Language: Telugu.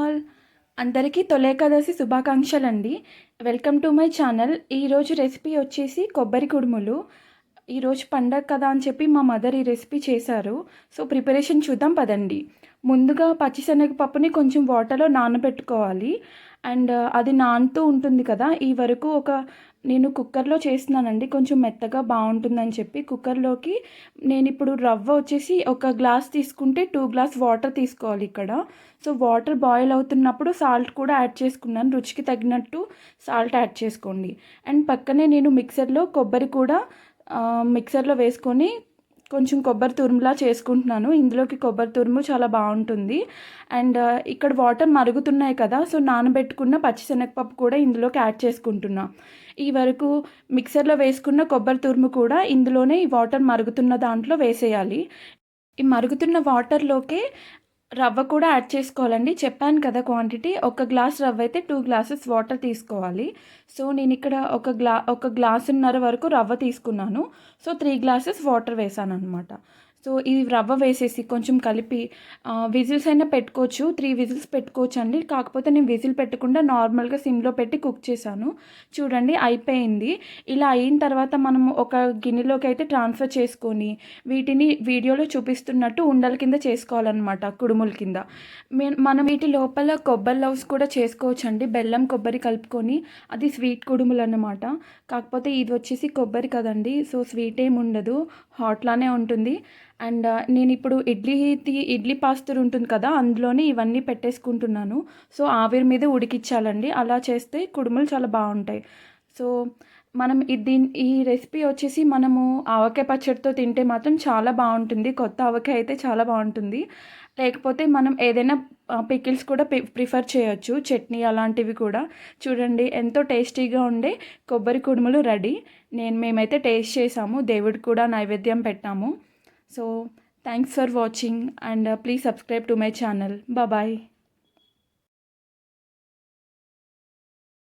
ఆల్. అందరికీ తొలేకాదశి శుభాకాంక్షలు అండి వెల్కమ్ టు మై ఛానల్. ఈరోజు రెసిపీ వచ్చేసి కొబ్బరి కుడుములు. ఈరోజు పండగ కదా అని చెప్పి మా మదర్ ఈ రెసిపీ చేశారు. సో ప్రిపరేషన్ చూద్దాం పదండి. ముందుగా పచ్చిశనగపప్పుని కొంచెం వాటర్లో నానబెట్టుకోవాలి. అండ్ అది నానుతూ ఉంటుంది కదా ఈ వరకు ఒక నేను కుక్కర్లో చేస్తున్నానండి కొంచెం మెత్తగా బాగుంటుందని చెప్పి కుక్కర్లోకి నేను ఇప్పుడు రవ్వ వచ్చేసి ఒక గ్లాస్ తీసుకుంటే టూ గ్లాస్ వాటర్ తీసుకోవాలి ఇక్కడ. సో వాటర్ బాయిల్ అవుతున్నప్పుడు సాల్ట్ కూడా యాడ్ చేసుకున్నాను రుచికి తగినట్టు సాల్ట్ యాడ్ చేసుకోండి. అండ్ పక్కనే నేను మిక్సర్లో కొబ్బరి కూడా మిక్సర్లో వేసుకొని కొంచెం కొబ్బరి తురుములా చేసుకుంటున్నాను. ఇందులోకి కొబ్బరి తురుము చాలా బాగుంటుంది. అండ్ ఇక్కడ వాటర్ మరుగుతున్నాయి కదా సో నానబెట్టుకున్న పచ్చిశనగపప్పు కూడా ఇందులోకి యాడ్ చేసుకుంటున్నా. ఈ వరకు మిక్సర్లో వేసుకున్న కొబ్బరి తురుము కూడా ఇందులోనే ఈ వాటర్ మరుగుతున్న దాంట్లో వేసేయాలి. ఈ మరుగుతున్న వాటర్లోకే రవ్వ కూడా యాడ్ చేసుకోవాలండి. చెప్పాను కదా క్వాంటిటీ. ఒక గ్లాస్ రవ్వ అయితే టూ గ్లాసెస్ వాటర్ తీసుకోవాలి. సో నేను ఇక్కడ ఒక గ్లా ఒక గ్లాసున్నర వరకు రవ్వ తీసుకున్నాను. సో త్రీ గ్లాసెస్ వాటర్ వేసాను అనమాట సో ఇది రవ్వ వేసేసి కొంచెం కలిపి విజిల్స్ అయినా పెట్టుకోవచ్చు. త్రీ విజిల్స్ పెట్టుకోవచ్చు అండి కాకపోతే నేను విజిల్ పెట్టకుండా నార్మల్గా సిమ్లో పెట్టి కుక్ చేశాను. చూడండి అయిపోయింది. ఇలా అయిన తర్వాత మనం ఒక గిన్నెలోకి అయితే ట్రాన్స్ఫర్ చేసుకొని వీటిని వీడియోలో చూపిస్తున్నట్టు ఉండల కింద చేసుకోవాలన్నమాట కుడుముల కింద. మనం వీటి లోపల కొబ్బరి లవ్స్ కూడా చేసుకోవచ్చు అండి బెల్లం కొబ్బరి కలుపుకొని అది స్వీట్ కుడుములు అన్నమాట కాకపోతే ఇది వచ్చేసి కొబ్బరి కదండి. సో స్వీట్ ఏమి ఉండదు. హాట్లానే ఉంటుంది. అండ్ నేను ఇప్పుడు ఇడ్లీ ఇడ్లీ పాస్తర్ ఉంటుంది కదా అందులోనే ఇవన్నీ పెట్టేసుకుంటున్నాను. సో ఆవిరి మీద ఉడికిచ్చాలండి. అలా చేస్తే కుడుములు చాలా బాగుంటాయి. సో మనం దీని ఈ రెసిపీ వచ్చేసి మనము ఆవకాయ పచ్చడితో తింటే మాత్రం చాలా బాగుంటుంది. కొత్త ఆవకాయ అయితే చాలా బాగుంటుంది. లేకపోతే మనం ఏదైనా పికిల్స్ కూడా ప్రిఫర్ చేయొచ్చు. చట్నీ అలాంటివి కూడా. చూడండి ఎంతో టేస్టీగా ఉండే కొబ్బరి కుడుములు రెడీ. నేను మేమైతే టేస్ట్ చేసాము. దేవుడికి కూడా నైవేద్యం పెట్టాము. So thanks for watching and uh, please subscribe to my channel. Bye bye.